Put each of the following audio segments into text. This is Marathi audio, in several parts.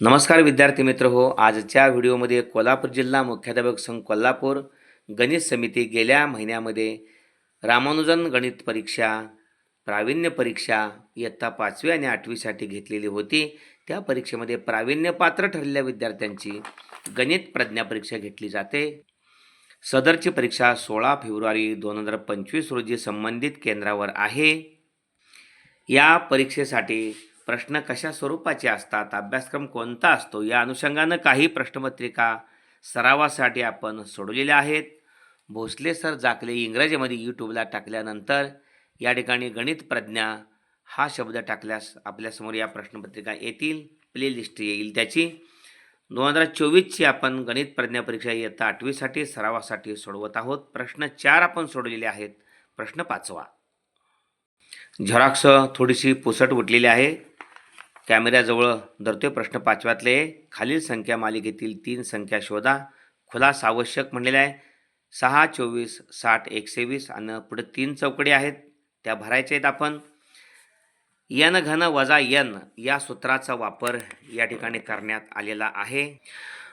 नमस्कार विद्यार्थी मित्र हो आजच्या व्हिडिओमध्ये कोल्हापूर जिल्हा मुख्याध्यापक संघ कोल्हापूर गणित समिती गेल्या महिन्यामध्ये रामानुजन गणित परीक्षा प्रावीण्य परीक्षा इयत्ता पाचवी आणि आठवीसाठी घेतलेली होती. त्या परीक्षेमध्ये प्रावीण्य पात्र ठरलेल्या विद्यार्थ्यांची गणित प्रज्ञा परीक्षा घेतली जाते. सदरची परीक्षा सोळा फेब्रुवारी दोन हजार पंचवीस रोजी संबंधित केंद्रावर आहे. या परीक्षेसाठी प्रश्न कशा स्वरूपाचे असतात? अभ्यासक्रम कोणता असतो? या अनुषंगानं काही प्रश्नपत्रिका सरावासाठी आपण सोडवलेल्या आहेत. भोसले सर जाकले इंग्रजीमध्ये यूट्यूबला टाकल्यानंतर या ठिकाणी गणित प्रज्ञा हा शब्द टाकल्यास आपल्यासमोर या प्रश्नपत्रिका येतील प्लेलिस्ट येईल त्याची. दोन हजार चोवीसची आपण गणित प्रज्ञा परीक्षा इयत्ता आठवीसाठी सरावासाठी सोडवत आहोत. प्रश्न चार आपण सोडवलेले आहेत. प्रश्न पाचवा. झेरॉक्स थोडीशी पुसट उठलेली आहे. कॅमेऱ्याजवळ धरतोय प्रश्न पाचव्यातले. खालील संख्या मालिकेतील तीन संख्या शोधा. खुलास आवश्यक म्हणलेला आहे. सहा चोवीस साठ एकशे वीस आणि पुढे तीन चौकडी आहेत. त्या भरायच्या आहेत आपण. यन घन वजा यन या सूत्राचा वापर या ठिकाणी करण्यात आलेला आहे.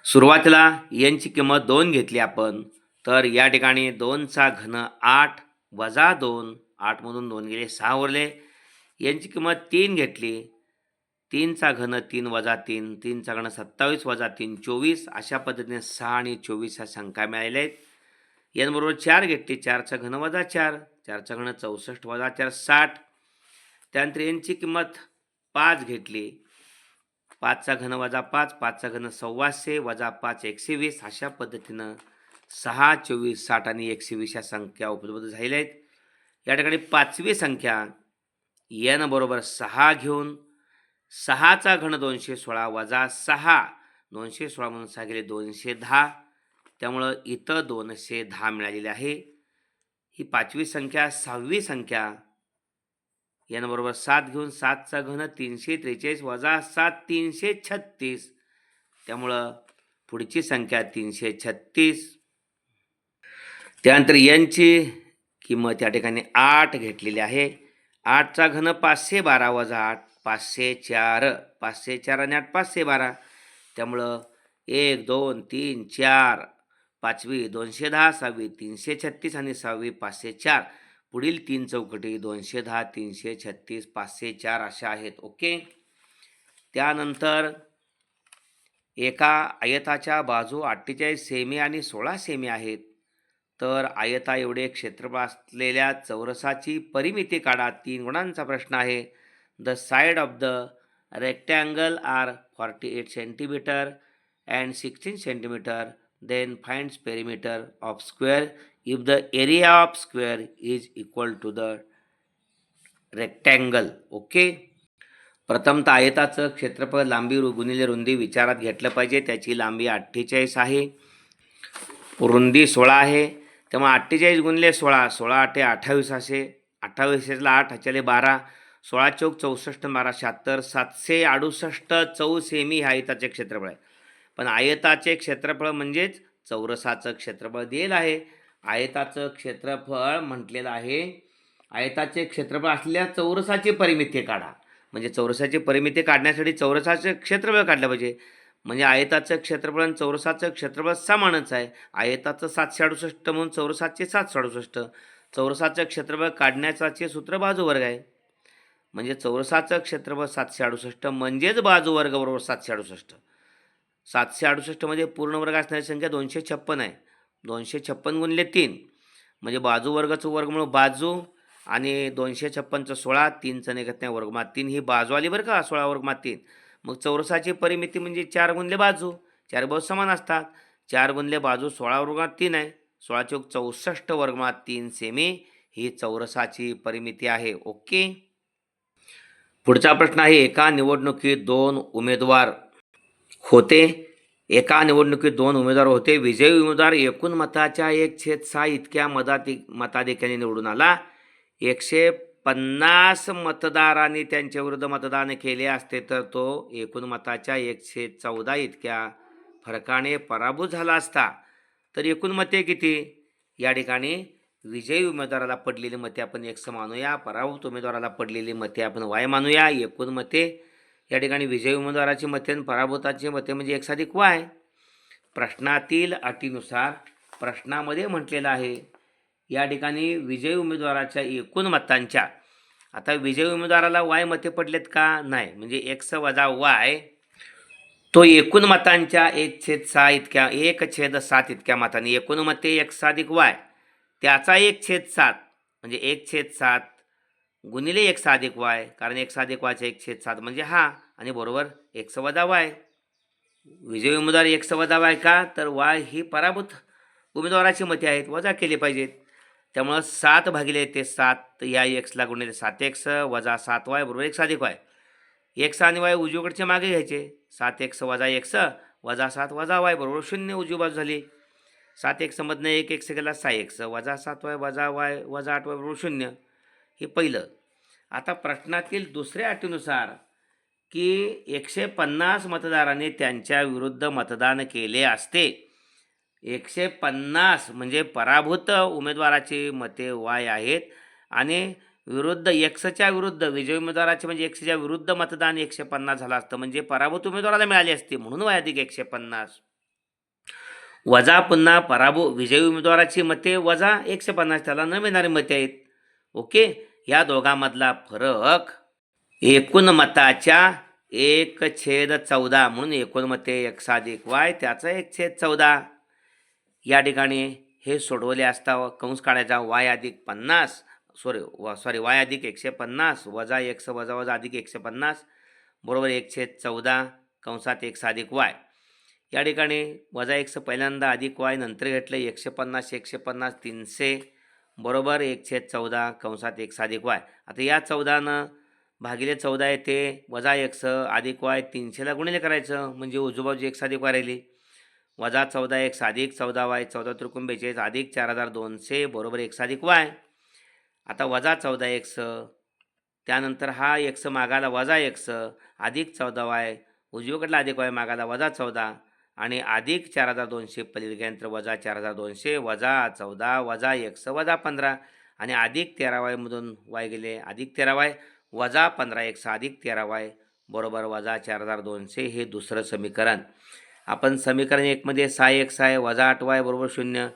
सुरुवातीला यनची किंमत दोन घेतली आपण. तर या ठिकाणी दोनचा घन आठ वजा दोन. आठमधून दोन गेले सहा उरले. यांची किंमत तीन घेतली. तीनचा घन तीन वजा तीन तीनचा घन सत्तावीस वजा तीन चोवीस. अशा पद्धतीने सहा आणि चोवीस ह्या संख्या मिळालेल्या आहेत यांबरोबर चार घेतली चारचा घन वजा चार. चारचा घन चौसष्ट वजा चार साठ. त्यानंतर यांची किंमत पाच घेतली. पाचचा घन वजा पाच पाचचा घन सव्वाशे वजा पाच एकशे वीस. अशा पद्धतीनं सहा चोवीस साठ आणि एकशे वीस या संख्या उपलब्ध झालेल्या आहेत. या ठिकाणी पाचवी संख्या एन बरोबर सहा घेऊन सहाचा घन दोनशे सोळा वजा सहा दोनशे सोळा म्हणून सहा गेले दोनशे दहा. त्यामुळं इथं दोनशे दहा मिळालेले आहे. ही पाचवी संख्या सहावी संख्या. यांबरोबर सात घेऊन सातचा घन तीनशे त्रेचाळीस वजा सात तीनशे छत्तीस. त्यामुळं पुढची संख्या तीनशे छत्तीस. त्यानंतर यांची किंमत या ठिकाणी आठ घेतलेली आहे. आठचा घन पाचशे बारा वजा आठ. पाचशे चार पाचशे चार आणि आठ पाचशे बारा. त्यामुळं एक दोन तीन चार पाचवी दोनशे दहा सहावी तीनशे छत्तीस आणि सहावी पाचशे चार. पुढील तीन चौकटी दोनशे दहा तीनशे छत्तीस पाचशे चार अशा आहेत ओके? त्यानंतर एका आयताच्या बाजू अठ्ठेचाळीस सेमी आणि सोळा सेमी आहेत. तर आयता एवढे क्षेत्रफळ असलेल्या चौरसाची परिमिती काढा तीन गुणांचा प्रश्न आहे. The side of the rectangle are forty eight centimetre and sixteen centimetre then finds perimeter of square if the area of square is equal to the rectangle okay प्रथमतः आयताचं क्षेत्रफळ लांबी गुणिले रुंदी विचारात घेतलं पाहिजे. त्याची लांबी अठ्ठेचाळीस आहे. रुंदी सोळा आहे. तेव्हा अठ्ठेचाळीस गुणिले सोळा सोळा आठे अठ्ठावीस असे. अठ्ठावीसला आठ ह्याच्याले बारा. सोळा चौक चौसष्ट बारा शहात्तर सातशे अडुसष्ट चौ सेमी हे आयताचे क्षेत्रफळ आहे. पण आयताचे क्षेत्रफळ म्हणजेच चौरसाचं क्षेत्रफळ दिलेलं आहे. आयताचं क्षेत्रफळ म्हटलेलं आहे आयताचे क्षेत्रफळ असलेल्या चौरसाची परिमिती काढा. म्हणजे चौरसाची परिमिती काढण्यासाठी चौरसाचं क्षेत्रफळ काढलं पाहिजे. म्हणजे आयताचं क्षेत्रफळ आणि चौरसाचं क्षेत्रफळ समानच आहे. आयताचं सातशे अडुसष्ट म्हणून चौरसाचे सातशे अडुसष्ट. चौरसाचं क्षेत्रफळ काढण्याचाचे सूत्र बाजूवर्ग आहे. म्हणजे चौरसाचं क्षेत्रफळ सातशे अडुसष्ट म्हणजेच बाजूवर्ग बरोबर सातशे अडुसष्ट. सातशे अडुसष्टमध्ये पूर्ण वर्ग असणारी संख्या दोनशे छप्पन आहे. दोनशे छप्पन गुणले तीन म्हणजे बाजूवर्गाचं वर्गमुळ बाजू आणि दोनशे छप्पनचं सोळा तीनचं निघत नाही वर्गमात तीन. ही बाजू आली बरं का सोळा वर्गमात तीन. मग चौरसाची परिमिती म्हणजे चार गुणले बाजू. चार बाजू समान असतात. चार गुणले बाजू सोळा वर्गात तीन आहे. सोळा चौक चौसष्ट वर्गमात तीन सेमी ही चौरसाची परिमिती आहे. ओके? पुढचा प्रश्न आहे एका निवडणुकीत दोन उमेदवार होते. एका निवडणुकीत दोन उमेदवार होते. विजयी उमेदवार एकूण मताच्या एक छेद सहा इतक्या मताधिक मताधिक्याने निवडून आला. एकशे पन्नास मतदारांनी त्यांच्या विरुद्ध मतदान केले असते तर तो एकूण मताच्या एकशे चौदा इतक्या फरकाने पराभूत झाला असता. तर एकूण मते किती? या ठिकाणी विजयी उमेदवाराला पडलेली मते आपण एक्स मानूया पराभूत उमेदवाराला पडलेली मते आपण वाय मानूया एकूण मते. या ठिकाणी विजयी उमेदवाराची मते आणि पराभूताची मते म्हणजे एक्स अधिक वाय. प्रश्नातील अटीनुसार प्रश्नामध्ये म्हटलेलं आहे. या ठिकाणी विजयी उमेदवाराच्या एकूण मतांच्या. आता विजयी उमेदवाराला वाय मते पडलेत का? नाही. म्हणजे एक्स वजा वाय. तो एकूण मतांच्या एक छेद सहा इतक्या एक छेद सात इतक्या मतांनी एकूण मते एक्स अधिक वाय. त्याचा एक छेद सात. म्हणजे एक छेद सात गुणिले एक साधिक वाय कारण एक साधिक वायचा एक छेद सात म्हणजे हा आणि बरोबर एक सवदा वाय. विजयी उमेदवार एक सवदा वाय का? तर वाय ही पराभूत उमेदवाराची मते आहेत वजा केले पाहिजेत. त्यामुळं सात भागिले ते सात या एक्सला गुणिले सात एक्स वजा सात वाय बरोबर एक साधिक वाय. एक्स आणि वाय उजवीकडचे मागे घ्यायचे. सात एक्स वजा एक्स वजा सात वजा वाय बरोबर शून्य उजवी बाजू झाली. सात एक समजणं एक एक्स गेला सहा एक्स वजा सात वाय वजा वाय वजा आठ वाय बरोबर शून्य. हे पहिलं. आता प्रश्नातील दुसऱ्या अटीनुसार की एकशे पन्नास मतदारांनी त्यांच्या विरुद्ध मतदान केले असते. एकशे पन्नास म्हणजे पराभूत उमेदवाराची मते वाय आहेत आणि विरुद्ध एक्सच्या विरुद्ध विजय उमेदवाराचे म्हणजे एक्सच्या विरुद्ध मतदान एकशे पन्नास झालं असतं. म्हणजे पराभूत उमेदवाराला मिळाली असते म्हणून वाय अधिक एकशे पन्नास. वजा पुन्हा पराभू विजयी उमेदवाराची मते वजा एकशे पन्नास त्याला न मिळणारी मते आहेत. ओके? या दोघांमधला फरक एकूण मताच्या एक छेद चौदा म्हणून एकूण मते एक साधिक वाय त्याचा एक छेद चौदा. या ठिकाणी हे सोडवले असता कंस काढायचा वाय अधिक पन्नास सॉरी व सॉरी वाय अधिक एकशे पन्नास वजा एकशे वजा वजा अधिक एकशे पन्नास बरोबर एक छेद चौदा कंसात एक साधिक वाय. या ठिकाणी वजा एकशे पहिल्यांदा अधिक वाय नंतर घेतलं एकशे पन्नास एकशे पन्नास तीनशे बरोबर एकशे चौदा कंसात एक साधिक वाय. आता या चौदानं भागिले चौदा येते वजा एकस अधिक वाय तीनशेला गुणिले करायचं म्हणजे उजूबाजू एक साधिक वाय राहिली. वजा चौदा एक साधिक चौदा वाय चौदा त्रिकुण बेचाळीस अधिक चार हजार दोनशे बरोबर एक साधिक वाय. आता वजा चौदा एकस त्यानंतर हा एकस मागाला वजा एकस अधिक चौदा वाय उजवीकडला अधिक वाय मागाला वजा चौदा आणि अधिक चार हजार दोनशे पलीकडे वजा चार हजार दोनशे वजा चौदा वजा एक्स वजा पंधरा. आणि अधिक तेरावायमधून वाय गेले. अधिक तेरावाय वजा पंधरा एक्स अधिक तेरावाय बरोबर वजा चार हजार दोनशे हे दुसरं समीकरण. आपण समीकरण एकमध्ये सहा एक सहा वजा आठ वाय बरोबर शून्य.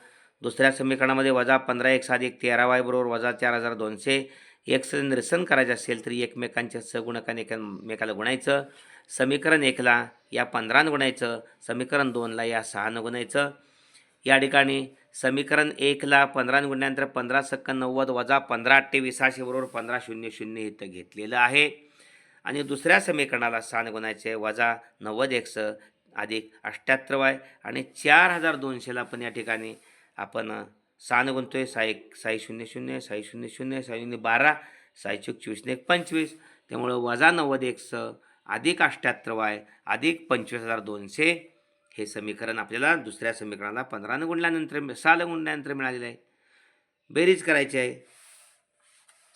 दुसऱ्या समीकरणामध्ये वजा पंधरा एक्स अधिक तेरा वाय बरोबर वजा चार हजार दोनशे. एक्स निरसन करायचं असेल तरी एकमेकांच्या सगुणकाने एकमेकाला गुणायचं समीकरण एकला या पंधरानं गुणायचं समीकरण दोनला या सहानं गुणायचं. या ठिकाणी समीकरण एकला पंधरानं गुणल्यानंतर पंधरा सक्क नव्वद वजा पंधरा अठ्ठेवीस सहाशे बरोबर पंधरा शून्य शून्य इथं घेतलेलं आहे. आणि दुसऱ्या समीकरणाला सहानं गुणायचे वजा नव्वद एकस अधिक अठ्ठ्याहत्तर वाय आणि चार हजार दोनशेला पण या ठिकाणी आपण सहानं गुणतोय सहा एक साई शून्य शून्य साई शून्य शून्य साई शून्य बारा साई चूक चोवीस एक पंचवीस. त्यामुळं वजा नव्वद स अधिक अष्ट्याहत्तर वाय अधिक पंचवीस हजार दोनशे. हे समीकरण आपल्याला दुसऱ्या समीकरणाला पंधरानं गुणल्यानंतर सहानं गुणल्यानंतर मिळालेलं आहे. बेरीज करायची आहे.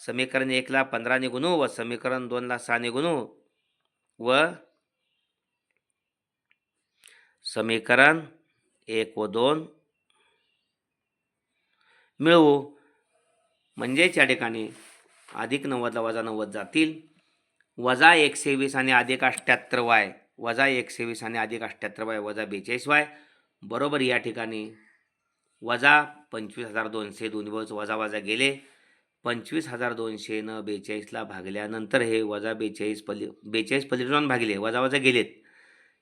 समीकरण एकला पंधराने गुणू व समीकरण दोनला सहाने गुणू व समीकरण एक व दोन मिळवू. म्हणजेच या ठिकाणी अधिक नव्वदला वजा नव्वद जातील. वजा एकशे वीस आणि अधिक अठ्ठ्याहत्तर वाय. वजा एकशे वीस आणि अधिक अठ्ठ्याहत्तर वाय वजा बेचाळीस वाय. बरोबर या ठिकाणी वजा पंचवीस हजार दोनशे दोन्ही बाजूचे वजा वजा गेले. पंचवीस हजार दोनशेनं बेचाळीसला भागल्यानंतर हे वजा बेचाळीस पली बेचाळीस पलीकडे भागले वजा वजा गेलेत.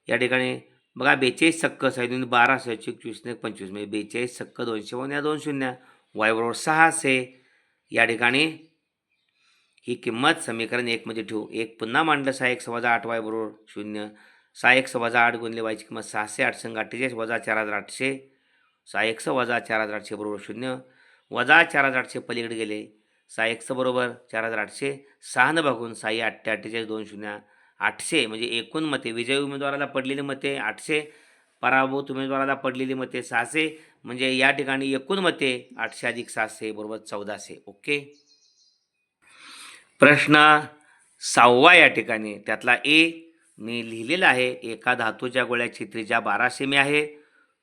या ठिकाणी बघा बेचाळीस सक्क साईडून बारा सहाशे चोवीस एक पंचवीस म्हणजे बेचाळीस सक्क दोनशे वन या दोन शून्य. वायबरोबर सहा सहाशे या ठिकाणी ही किंमत समीकरण एकमध्ये ठेवू. एक पुन्हा मांडलं सहा एक वजा आठ वाय बरोबर शून्य सहा एक वजा आठ गुणले वायची किंमत सहाशे आठ संघ अठ्ठेचाळीस वजा चार हजार आठशे सहा एक वजा चार हजार आठशे बरोबर शून्य वजा चार हजार आठशे पलीकडे गेले सहा एक बरोबर चार हजार आठशे सहानं भागून साई अठ्ठे अठ्ठेचाळीस दोन शून्य आठशे म्हणजे एकूण मते. विजयी उमेदवाराला पडलेली मते आठशे पराभूत उमेदवाराला पडलेली मते सहाशे म्हणजे या ठिकाणी एकूण मते आठशे अधिक सातशे बरोबर चौदाशे. ओके? प्रश्न सहावा या ठिकाणी. त्यातला ए मी लिहिलेला आहे. एका धातूच्या गोळ्याची त्रिजा बारा सेमी आहे.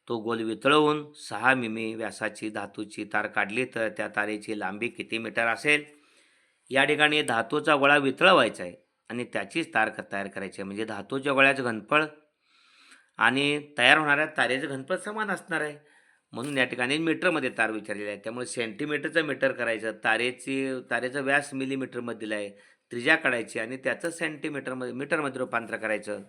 तो गोल वितळवून सहा मिमी व्यासाची धातूची तार काढली तर त्या तारेची लांबी किती मीटर असेल? या ठिकाणी धातूचा गोळा वितळवायचा आहे आणि त्याचीच तार तयार करायची आहे. म्हणजे धातूच्या गोळ्याचं घनफळ आणि तयार होणाऱ्या तारेचं घनफळ समान असणार आहे. म्हणून या ठिकाणी मीटरमध्ये तार विचारलेली आहे त्यामुळे सेंटीमीटरचं मीटर करायचं तारेची तारेचं व्यास मिलीमीटरमध्ये दिला आहे त्रिजा काढायची आणि त्याचं सेंटीमीटरमध्ये मीटरमध्ये रूपांतर करायचं.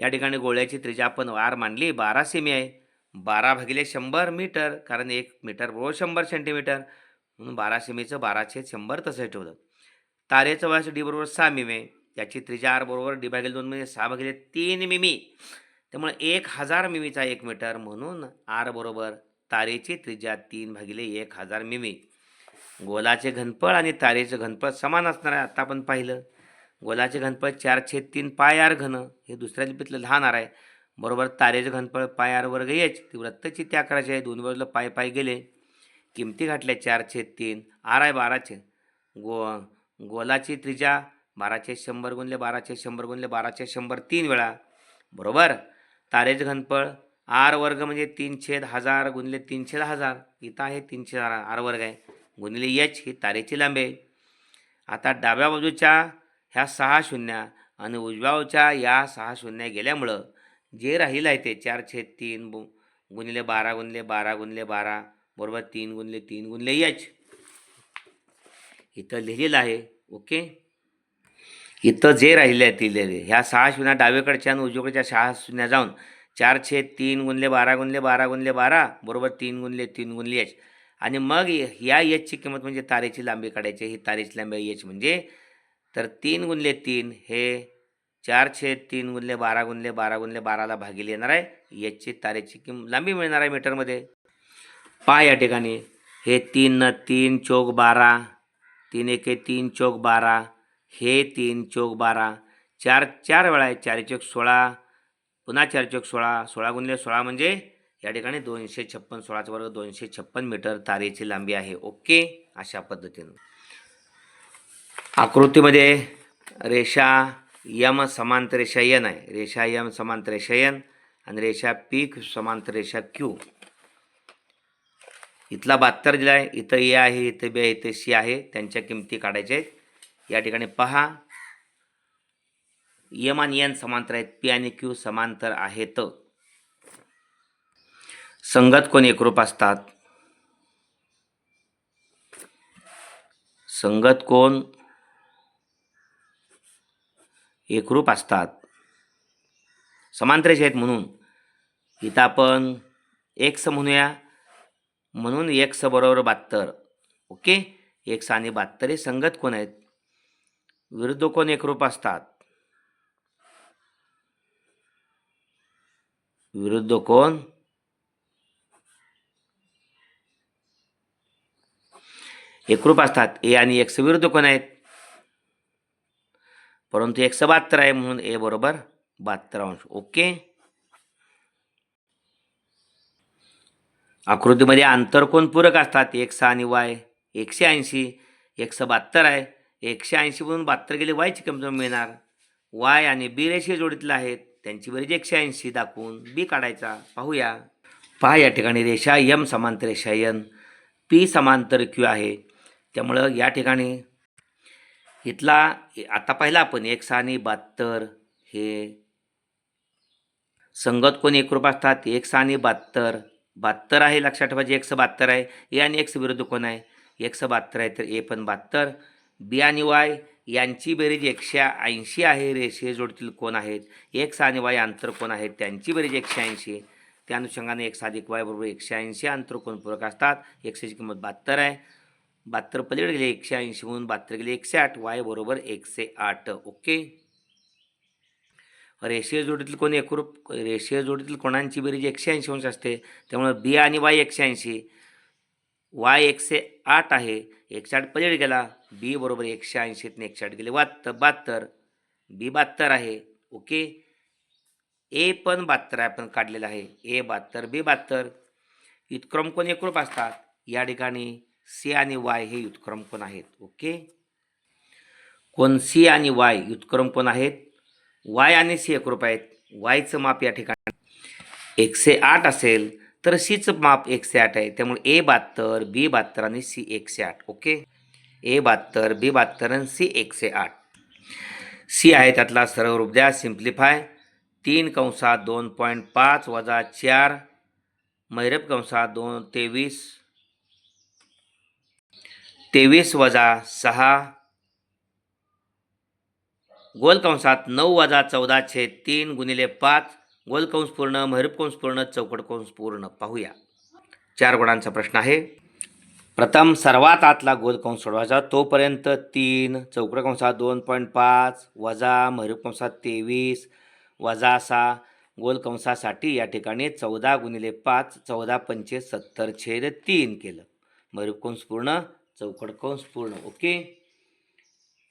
या ठिकाणी गोळ्याची त्रिजा आपण वार मांडली बारा सेमी आहे. बारा भागिले शंभर मीटर कारण एक मीटर बरोबर शंभर सेंटीमीटर म्हणून बारा सेमीचं बाराशे शंभर तसं ठेवलं. तारेचं व्यास डी बरोबर सहा मिमी याची त्रिजा आर बरोबर डी भागिले दोन म्हणजे सहा भागिले तीन मिमी. त्यामुळे एक हजार मिमीचा एक मीटर म्हणून आर बरोबर तारेची त्रिज्या तीन भागिले एक हजार मिमी. गोलाचे घनफळ आणि तारेचं घनफळ समान असणार आहे आता आपण पाहिलं. गोलाचे घनफळ चार छेद तीन पाय आर घन हे दुसऱ्या लिपीतलं लहान आर आहे. बरोबर तारेचं घनफळ पाय आर वर्ग एच ती वृत्तची त्या करायची आहे दोन बाजूला पाय पाय गेले. किमती घातल्या चार छेद तीन आर आहे बाराचे गो गोलाची त्रिज्या बाराचे शंभर गुणले बाराचे शंभर गुणले बाराचे शंभर तीन वेळा. बरोबर? तारेचं घनफळ आर वर्ग म्हणजे तीन छेद हजार गुणले तीन छेद हजार. इथं आहे तीन छेद आर वर्ग आहे. गुणिले एच ही तारेची लांबी आहे. आता डाव्या बाजूच्या ह्या सहा शून्या आणि उजव्या बाजूच्या या सहा शून्या गेल्यामुळं जे राहिलं आहे ते चार छेद तीन बु गुणिले बारा गुणले बारा गुणले बारा बरोबर तीन गुणले तीन गुणले एच इथं लिहिलेलं आहे ओके? इथं जे राहिले आहेत ते ह्या सहा शून्या डावीकडच्या आणि उजवीकडच्या सहा शून्या जाऊन चार तीन गुणले बारा गुणले बारा गुणले बारा बरोबर तीन गुणले तीन गुणले एच आणि मग या एचची किंमत म्हणजे तारेची लांबी काढायची. ही तारेची लांबी एच म्हणजे तर तीन गुणले तीन हे चार तीन गुणले बारा गुणले बारा गुणले बाराला भागिले येणार आहे. एचची तारेची किंमत लांबी मिळणार आहे मीटरमध्ये. पा या ठिकाणी. हे तीन न तीन चौक बारा तीन एके तीन चौक बारा हे तीन चौक बारा चार चार वेळा आहे चार चौक सोळा पुन्हा चार चौक सोळा सोळा गुणले सोळा म्हणजे या ठिकाणी दोनशे छप्पन सोळाचा वर्ग दोनशे छप्पन मीटर तारेची लांबी आहे. ओके? अशा पद्धतीनं. आकृतीमध्ये रेषा यम समांतर रेषा यन आहे. रेषा यम समांतर रेषा यन आणि रेषा पी समांतर रेषा क्यू. इथला बहात्तर दिला आहे. इथं ए आहे इथं बी आहे इथं सी आहे. त्यांच्या किमती काढायच्या आहेत. या ठिकाणी पहा. यम आणि एन समांतर आहेत. पी आणि क्यू समांतर आहेत. संगत कोण एकरूप असतात? संगत कोण? एकरूप असतात. समांतरेचे आहेत म्हणून. इथं आपण एक्स म्हणूया. म्हणून एक्स बरोबर बहात्तर. ओके? एक्स आणि बहात्तर हे संगत कोण आहेत? विरुद्ध कोण एकरूप असतात? विरुद्ध कोण? एकरूप असतात. ए आणि एक्स विरुद्ध कोण आहेत? परंतु एक्स बहात्तर आहे म्हणून ए बरोबर बहात्तर अंश. ओके? आकृतीमध्ये आंतरकोण पूरक असतात? एक्स आणि वाय एकशे ऐंशी. एकशे बहात्तर आहे. एकशे ऐंशी म्हणून बहात्तर गेले वायची किंमत मिळणार. वाय आणि बी रेषे जोडीतलं आहेत. त्यांची बेरीज एकशे ऐंशी दाखवून बी काढायचा. पाहूया. पहा या ठिकाणी रेषा यम समांतर रेषा यन. पी समांतर क्यू आहे. त्यामुळं या ठिकाणी इथला आता पाहिला आपण एक आणि बहात्तर. हे संगत कोण एकरूप असतात? एक आणि बहात्तर. बहात्तर आहे लक्षात ठेवायचे एकशे बहात्तर आहे. ए आणि एक्स विरुद्ध कोण आहे? एकशे बहात्तर आहे तर ए पण बहात्तर. बी आणि वाय यांची बेरीज एकशे ऐंशी आहे. रेषे जोडतील कोण आहेत? एक्स आणि वाय अंतर कोण आहेत? त्यांची बेरीज एकशे ऐंशी. त्या अनुषंगाने एक्स अधिक वाय बरोबर एकशे ऐंशी अंतर कोण पूरक असतात? एक्सची किंमत बहात्तर आहे. बहात्तर पलीकडे गेले एकशे ऐंशी म्हणून बहात्तर गेले एकशे आठ. वाय बरोबर एकशे आठ. ओके. रेषीय जोडीतील कोण एकरूप? रेषीय जोडीतील कोणांची बेरीज एकशे ऐंशी अंश असते? त्यामुळे बी आणि वाय एकशे ऐंशी. वाय एकशे आठ आहे. एकशे आठ पलीड गेला. बी बरोबर एकशे ऐंशीतने एकशे आठ गेले. वाहत्तर बहात्तर. बी बहात्तर आहे. ओके? ए पण बहात्तर आहे. आपण काढलेलं आहे. ए बहात्तर बी बहात्तर. युतक्रम कोण एकरूप असतात? या ठिकाणी सी आणि वाय हे युतक्रम कोण आहेत. ओके? कोण सी आणि वाय युतक्रम कोण आहेत? वाय आणि सी एकरूप आहेत. वायचं माप या ठिकाणी एकशे आठ असेल. तर सीचं माप एकशे आठ आहे. त्यामुळे ए बहात्तर बी बहात्तर आणि सी एकशे आठ ओके? ए बहात्तर बी बहात्तर आणि सी एकशे आठ. सी आहे त्यातला सरळ रूप द्या सिम्प्लिफाय. तीन कंसात दोन पॉईंट पाच वजा चार. मैरप कंसात दोन तेवीस. तेवीस वजा सहा. गोल कंसात नऊ वजा चौदा छेद तीन गुणिले पाच. गोल कंस पूर्ण महरूप कंस पूर्ण चौकट कंस पूर्ण. पाहूया. चार गुणांचा प्रश्न आहे. प्रथम सर्वात आतला गोल कंस सोडवायचा. तोपर्यंत तीन चौकट कंसात दोन पॉईंट पाच वजा महरूप कंसात तेवीस वजा सहा गोल कंसासाठी या ठिकाणी चौदा गुणिले पाच चौदा पंचे सत्तर छेद तीन केलं. महरूप कंस पूर्ण चौकट कंस पूर्ण. ओके?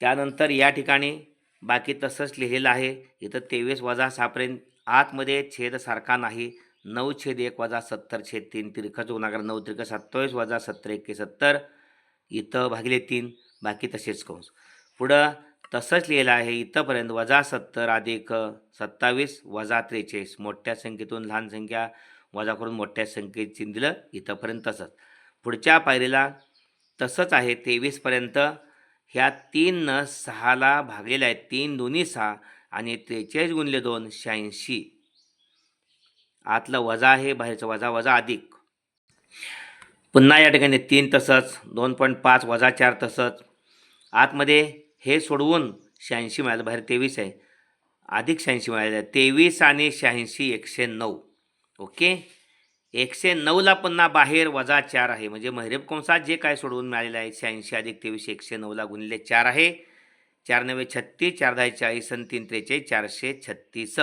त्यानंतर या ठिकाणी बाकी तसंच लिहिलेलं आहे. इथं तेवीस वजा सहापर्यंत आतमध्ये छेद सारखा नाही. नऊ छेद एक वजा सत्तर छेद तीन तिरखा गुणाकार नऊ तिरक सत्तावीस वजा सत्तर एके सत्तर इथं भागिले तीन बाकी तसेच कंस. पुढं तसंच लिहिलं आहे इथंपर्यंत वजा सत्तर अधिक सत्तावीस वजा त्रेचाळीस. मोठ्या संख्येतून लहान संख्या वजा करून मोठ्या संख्येत दिलं इथंपर्यंत तसंच. पुढच्या पायरीला तसंच आहे तेवीसपर्यंत ह्या तीननं सहाला भागलेल्या आहेत. तीन दोन्ही सहा आणि त्रेचाळीस गुणले दोन शहाऐंशी. आतलं वजा आहे बाहेरचं वजा वजा अधिक. पुन्हा या ठिकाणी तीन तसंच दोन पॉईंट पाच वजा चार तसंच. आतमध्ये हे सोडवून शहाऐंशी मिळालं बाहेर तेवीस आहे. अधिक शहाऐंशी मिळालं तेवीस आणि शहाऐंशी एकशे नऊ. ओके? एकशे नऊला पुन्हा बाहेर वजा चार आहे. म्हणजे महिरेब कंसात जे काय सोडवून मिळालेलं आहे शहाऐंशी अधिक तेवीस एकशे नऊला गुणिले चार आहे. चार नव्वे छत्तीस चार दहा चाळीस आणि तीन त्रेचाळीस चारशे छत्तीस.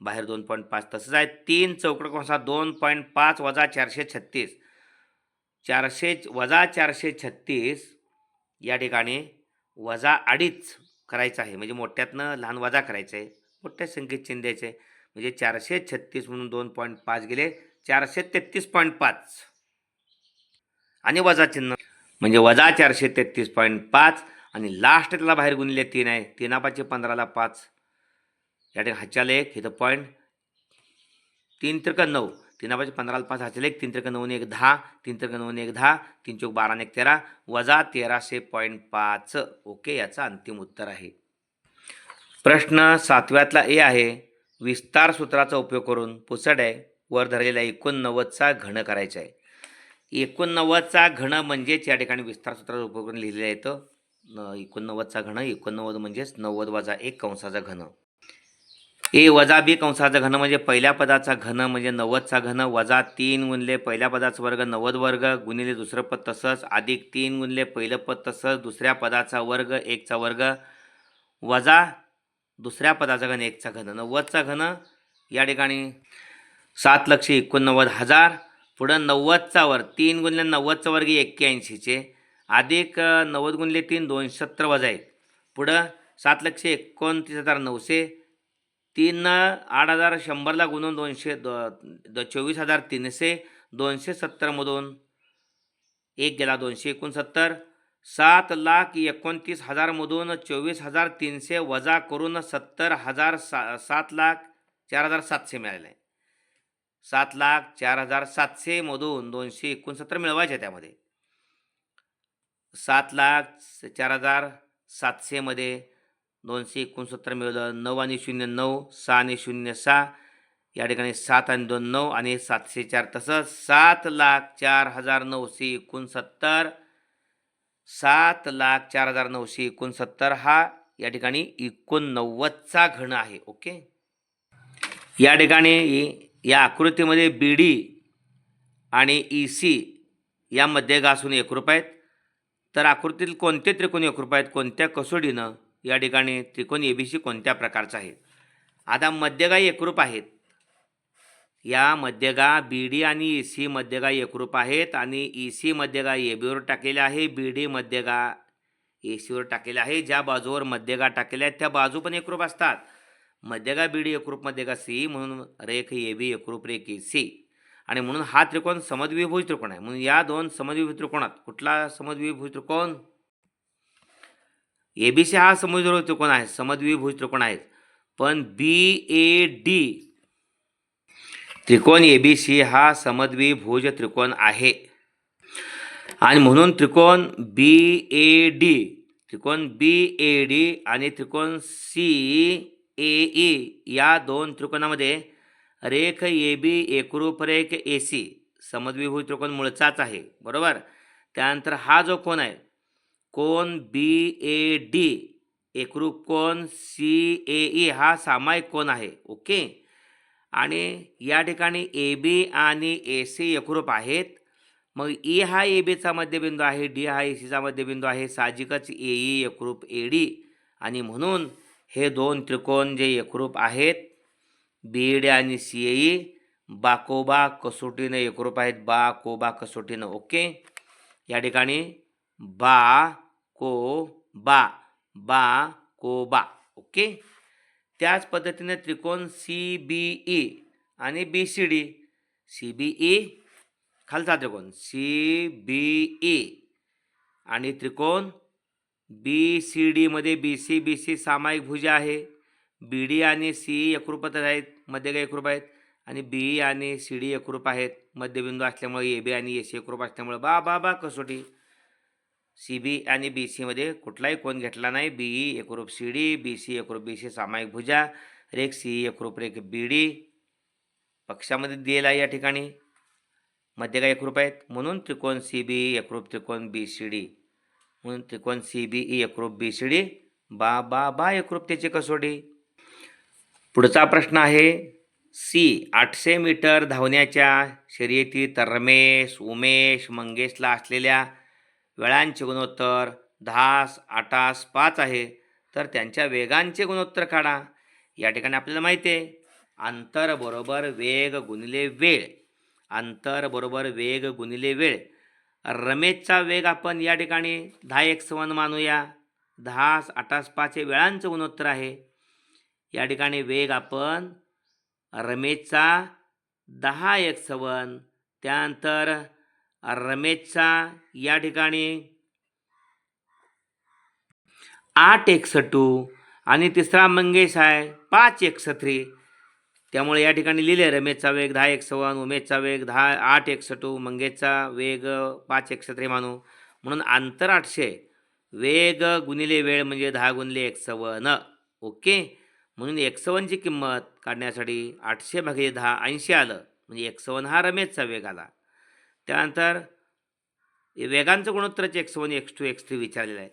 बाहेर दोन पॉईंट पाच तसंच आहे. तीन चौकड कंसात दोन पॉईंट पाच वजा चारशे छत्तीस. चारशे वजा चारशे छत्तीस या ठिकाणी वजा अडीच करायचं आहे. म्हणजे मोठ्यातनं लहान वजा करायचं आहे मोठ्या संख्येत चिन्ह द्यायचं आहे म्हणजे चारशे छत्तीस म्हणून दोन पॉईंट पाच गेले. चारशे तेहतीस पॉईंट पाच. आणि वजा चिन्ह. म्हणजे वजा चारशे तेहतीस पॉईंट पाच. आणि लास्ट त्याला बाहेर गुणले तीन आहे. तीनापाचे पंधराला पाच. या ठिकाणी हाच्याला एक इथं पॉईंट तीन त्रिक नऊ. तीनापाचे पंधराला पाच हाच्याला एक तीन त्रिक नऊने एक दहा. तीन त्रिक नऊने एक दहा. तीन चौक बाराने एक तेरा. वजा तेराशे पॉईंट पाच. ओके याचं अंतिम उत्तर आहे. प्रश्न सातव्यातला ए आहे. विस्तार सूत्राचा उपयोग करून पुसड आहे. वर धरलेला एकोणनव्वदचा घन करायचा आहे. एकोणनव्वदचा घन म्हणजेच या ठिकाणी विस्तार सूत्राचा उपयोग करून लिहिलेलं येतं न एकोणनव्वदचा घन एकोणनव्वद म्हणजेच नव्वद वजा एक कंसाचा घन. ए वजा बी कंसाचा घन म्हणजे पहिल्या पदाचा घन म्हणजे नव्वदचा घन वजा तीन गुणले पहिल्या पदाचा वर्ग नव्वद वर्ग गुणिले दुसरं पद तसंच अधिक तीन गुणले पहिलं पद तसंच दुसऱ्या पदाचा वर्ग एकचा वर्ग वजा दुसऱ्या पदाचा घन एकचा घन. नव्वदचा घन या ठिकाणी सात लक्ष एकोणनव्वद हजार पुढं नव्वदचा वर्ग तीन गुणले नव्वदचा वर्ग एक्क्याऐंशीचे. अधिक नव्वद गुणले तीन दोनशे सत्तर वजा एक. पुढं सात लक्ष एकोणतीस हजार नऊशे तीन आठ हजार शंभरला गुणून दोनशे द चोवीस हजार तीनशे दोनशे सत्तरमधून एक गेला दोनशे एकोणसत्तर सात लाख एकोणतीस हजारमधून चोवीस हजार तीनशे वजा करून सत्तर हजार सा सात लाख चार हजार सातशे मिळालेलं आहे सात लाख चार हजार सातशेमधून दोनशे एकोणसत्तर मिळवायचे त्यामध्ये. सात लाख चार हजार सातशेमध्ये दोनशे एकोणसत्तर मिळवलं. नऊ आणि शून्य नऊ सहा आणि शून्य सहा. या ठिकाणी सात आणि दोन नऊ आणि सातशे चार. तसंच सात लाख चार हजार नऊशे एकोणसत्तर सात लाख चार हजार नऊशे एकोणसत्तर हा या ठिकाणी एकोणनव्वदचा घन आहे. ओके? या ठिकाणी या आकृतीमध्ये बी डी आणि ई सी या घासून एक रुपये आहेत. तर आकृतीतील कोणते त्रिकोण एकरूप आहेत कोणत्या कसोडीनं या ठिकाणी त्रिकोण ए बी सी कोणत्या प्रकारचा आहे? आता मध्यगा एकरूप आहेत. या मध्यगा बी डी आणि ई सी मध्यगा एकरूप आहेत आणि ई सी मध्यगा ए बीवर टाकलेला आहे बी डी मध्यगा ए सीवर टाकलेला आहे. ज्या बाजूवर मध्यगा टाकलेल्या आहेत त्या बाजू पण एकरूप असतात. मध्यगा बी डी एकरूप मध्यगा सी म्हणून रेख ए बी एकरूप रेख ए सी. आणि म्हणून हा त्रिकोण समद्विभुज त्रिकोण आहे. म्हणून या दोन समद्विभुज त्रिकोणात कुठला समद्विभुज त्रिकोण? ए बी सी हा समद्विभुज त्रिकोण आहे. समद्विभुज त्रिकोण आहे. पण बी ए डी त्रिकोण ए बी सी हा समद्विभुज त्रिकोण आहे. आणि म्हणून त्रिकोण बी ए डी त्रिकोण बी ए डी आणि त्रिकोण सी ए ई या दोन त्रिकोणामध्ये रेख ए बी एकरूप रेख ए सी. समद्विभुज त्रिकोण मुळचाच आहे. बरोबर? त्यानंतर हा जो कोण आहे कोण बी ए डी एकरूप कोण सी ए ई हा सामायिक कोण आहे. ओके? आणि या ठिकाणी ए बी आणि ए सी एकरूप आहेत. मग ई हा ए बीचा मध्यबिंदू आहे डी हा ए सीचा मध्यबिंदू आहे. साहजिकच ए ई एकरूप ए डी. आणि म्हणून हे दोन त्रिकोण जे एकरूप आहेत बी डी आणि सी ए ई बाकोबा कसोटीनं एकरूप आहेत. बा कोबा कसोटीनं ओके. या ठिकाणी बा को बा बा कोबा ओके. त्याच पद्धतीने त्रिकोण सी बी ई आणि B C D C B E खालचा त्रिकोण सी बी ई आणि त्रिकोण बी सी डीमध्ये बी सी बी सी सामायिक भुजा आहे. बी डी आणि सी ई एकरूपच आहेत मध्यगा एकरूप आहेत. आणि बी ई आणि सी डी एकरूप आहेत मध्यबिंदू असल्यामुळे ए बी आणि ए सी एकरूप असल्यामुळे बा बा बा कसोटी. सी बी आणि बी सीमध्ये कुठलाही कोण घेतला नाही. बी ई एकरूप सी डी बी सी एकरूप बी सी सामायिक भुजा रेख सी ई एकरूप रेख बी डी पक्षामध्ये दिलेला आहे या ठिकाणी. मध्यगा एकरूप आहेत. म्हणून त्रिकोण सी बी ई एकरूप त्रिकोण बी सी डी म्हणून त्रिकोण सी बी ई एकरूप बी सी डी बा बा बा एकरूपतेची कसोटी. पुढचा प्रश्न आहे सी आठशे मीटर धावण्याच्या शर्यतीत रमेश उमेश मंगेशला असलेल्या वेळांचे गुणोत्तर दहास आठास पाच आहे. तर त्यांच्या वेगांचे गुणोत्तर काढा. या ठिकाणी आपल्याला माहिती आहे अंतर बरोबर वेग गुणिले वेळ. अंतर बरोबर वेग गुणिले वेळ. रमेशचा वेग आपण या ठिकाणी दहा एक सवन मानूया. दहास आठास पाच हे वेळांचं गुणोत्तर आहे. या ठिकाणी वेग आपण रमेशचा दहा एक सवन. त्यानंतर रमेशचा या ठिकाणी आठ एकसटू आणि तिसरा मंगेश आहे पाच एकसत्री त्यामुळे या ठिकाणी लिहिले रमेशचा वेग दहा एक सवन उमेशचा वेग दहा आठ एकसटू मंगेशचा वेग पाच एकसत्री मानू. म्हणून आंतर आठशे. वेग गुणिले वेळ म्हणजे दहा गुणिले एक सवन. ओके? म्हणून एकसवनची किंमत काढण्यासाठी आठशे भागिले दहा ऐंशी आलं. म्हणजे एकसवन हा रमेशचा वेग आला. त्यानंतर वेगांचं गुणोत्तराचे X one X two X three विचारलेलं आहे.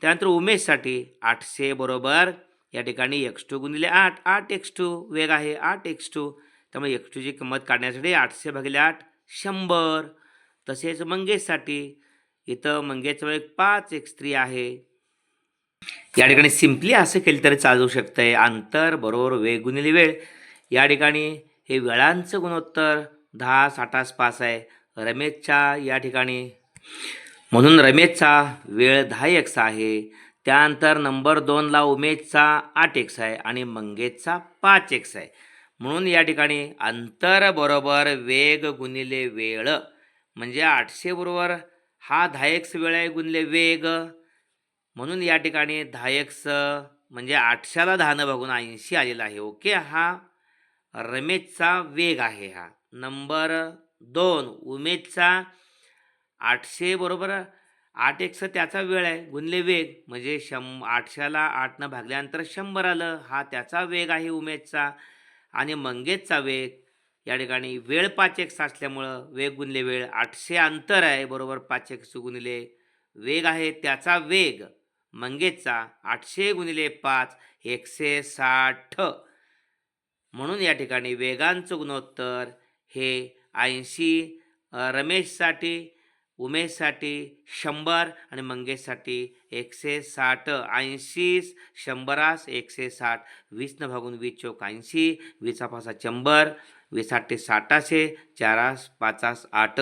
त्यानंतर उमेशसाठी आठशे बरोबर. या ठिकाणी एक्स टू गुणिले आठ आठ एक्स टू वेग आहे आठ एक्स टू त्यामुळे एक्स टूची किंमत काढण्यासाठी आठशे भागिले आठ शंभर. तसेच मंगेशसाठी इथं मंगेशचा वेग पाच एक्स थ्री आहे. या ठिकाणी सिम्पली असं केलं तरी चालू शकतं आहे अंतर बरोबर वेग गुणिले वेळ. या ठिकाणी हे वेळांचं गुणोत्तर दहा साठास पाच आहे. रमेशच्या या ठिकाणी. म्हणून रमेशचा वेळ दहा एक्स आहे. त्यानंतर नंबर दोनला उमेशचा आठ एक्स आहे आणि मंगेशचा पाच एक्स आहे. म्हणून या ठिकाणी अंतर बरोबर वेग गुणिले वेळ. म्हणजे आठशे बरोबर हा दहा एक्स वेळ आहे गुणिले वेग. म्हणून या ठिकाणी दहा एक्स म्हणजे आठशेला दहानं बघून ऐंशी आलेला आहे. ओके? हा रमेशचा वेग आहे हा. नंबर दोन उमेशचा आठशे बरोबर आठ एकशे त्याचा वेळ आहे. गुणले वेग म्हणजे शं आठशेला आठनं भागल्यानंतर शंभर आलं. हा त्याचा वेग आहे उमेशचा आणि मंगेशचा वेग या ठिकाणी वेळ पाच एक्स असल्यामुळं वेग गुणले वेळ आठशे अंतर आहे. बरोबर पाच एक्स गुणले वेग आहे त्याचा वेग. मंगेशचा आठशे गुणिले पाच एकशे साठ. म्हणून या ठिकाणी वेगांचं गुणोत्तर हे ऐंशी रमेशसाठी उमेशसाठी शंभर आणि मंगेशसाठी एकशे साठ. ऐंशी शंभरास एकशे साठ. वीसनं भागून वीस चौक ऐंशी वीसा पाचा शंभर वीस ते साठाशे चारास पाचास आठ.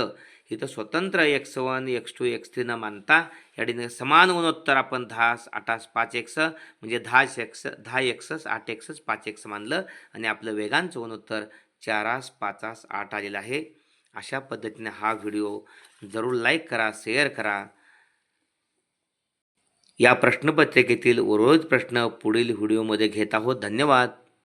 इथं स्वतंत्र X one X two X three न मानता या ठिकाणी समान गुणोत्तर आपण दहा आठास पाच एक्स म्हणजे दहा एक्स दहा एक्सस आठ एक्सस पाच एक्स मानलं आणि आपलं वेगांचं गुणोत्तर चारास पाचास आठ आलेलं आहे अशा पद्धतीने हा व्हिडिओ जरूर लाईक करा शेअर करा या प्रश्नपत्रिकेतील उर्वरित प्रश्न पुढील व्हिडिओमध्ये घेत आहोत धन्यवाद